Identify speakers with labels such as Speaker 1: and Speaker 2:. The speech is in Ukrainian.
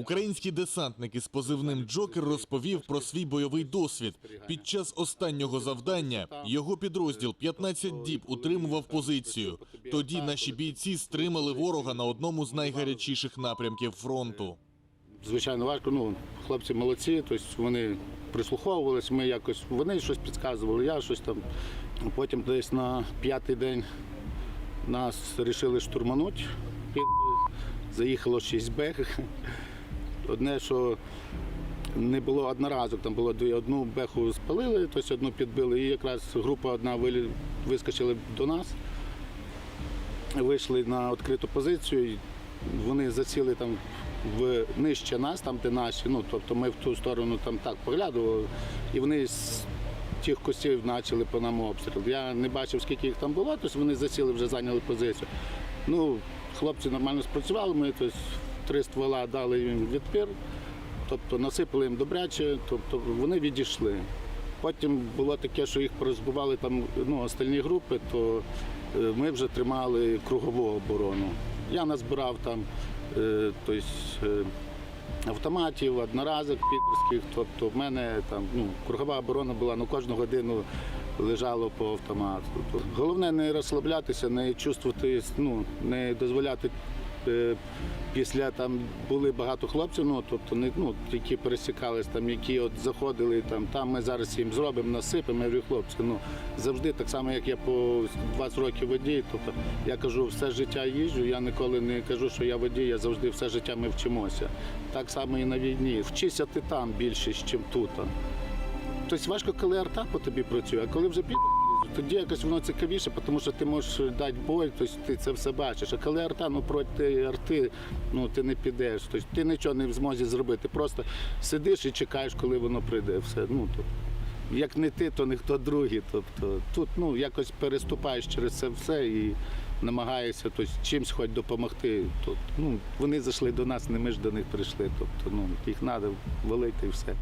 Speaker 1: Український десантник із позивним Джокер розповів про свій бойовий досвід. Під час останнього завдання його підрозділ 15 діб утримував позицію. Тоді наші бійці стримали ворога на одному з найгарячіших напрямків фронту.
Speaker 2: Звичайно, важко. Ну, хлопці молодці, тобто вони прислуховувались, ми якось, вони щось підказували, я щось там. Потім десь на п'ятий день нас вирішили штурманути. Заїхало 6 бех. Одне, що не було одноразок, там було дві. Одну беху спалили, тобто одну підбили, і якраз група одна вискочила до нас. Вийшли на відкриту позицію. Вони засіли там в нижче нас, там де наші. Ну тобто ми в ту сторону там так поглядували, і вони з тих кустів почали по нам обстріл. Я не бачив, скільки їх там було, тобто вони засіли, вже зайняли позицію. Ну, хлопці нормально спрацювали, ми тобто, три ствола дали їм відпір, тобто насипали їм добряче, тобто вони відійшли. Потім було таке, що їх порозбивали там ну, остальні групи, то е, ми вже тримали кругову оборону. Я назбирав там е, тобто, автоматів, одноразок підерських, тобто в мене там ну, кругова оборона була ну, кожну годину лежало по автомату. Головне не розслаблятися, не чувствувати, ну, не дозволяти. Е, Після там були багато хлопців, ну тобто не ну які пересікались, там які от заходили там. Там ми зараз їм зробимо, насипемо. Я говорю, хлопці. Ну завжди так само, як я по 20 років водій. Тобто я кажу, все життя їжджу. Я ніколи не кажу, що я водій, я завжди все життя ми вчимося. Так само і на війні. Вчися ти там більше, ніж тут. Тобто важко, коли арта по тобі працює, а коли вже піде, тоді якось воно цікавіше, тому що ти можеш дати бой, тобто ти це все бачиш. А коли арта, ну проти арти, ну ти не підеш. Тобто ти нічого не в змозі зробити. Просто сидиш і чекаєш, коли воно прийде. Все. Ну, то, як не ти, то ніхто другий. Тобто тут ну, якось переступаєш через це все і намагаєшся тобто, чимось хоч допомогти. Тобто, ну, вони зайшли до нас, не ми ж до них прийшли. Тобто, ну, їх треба валити і все.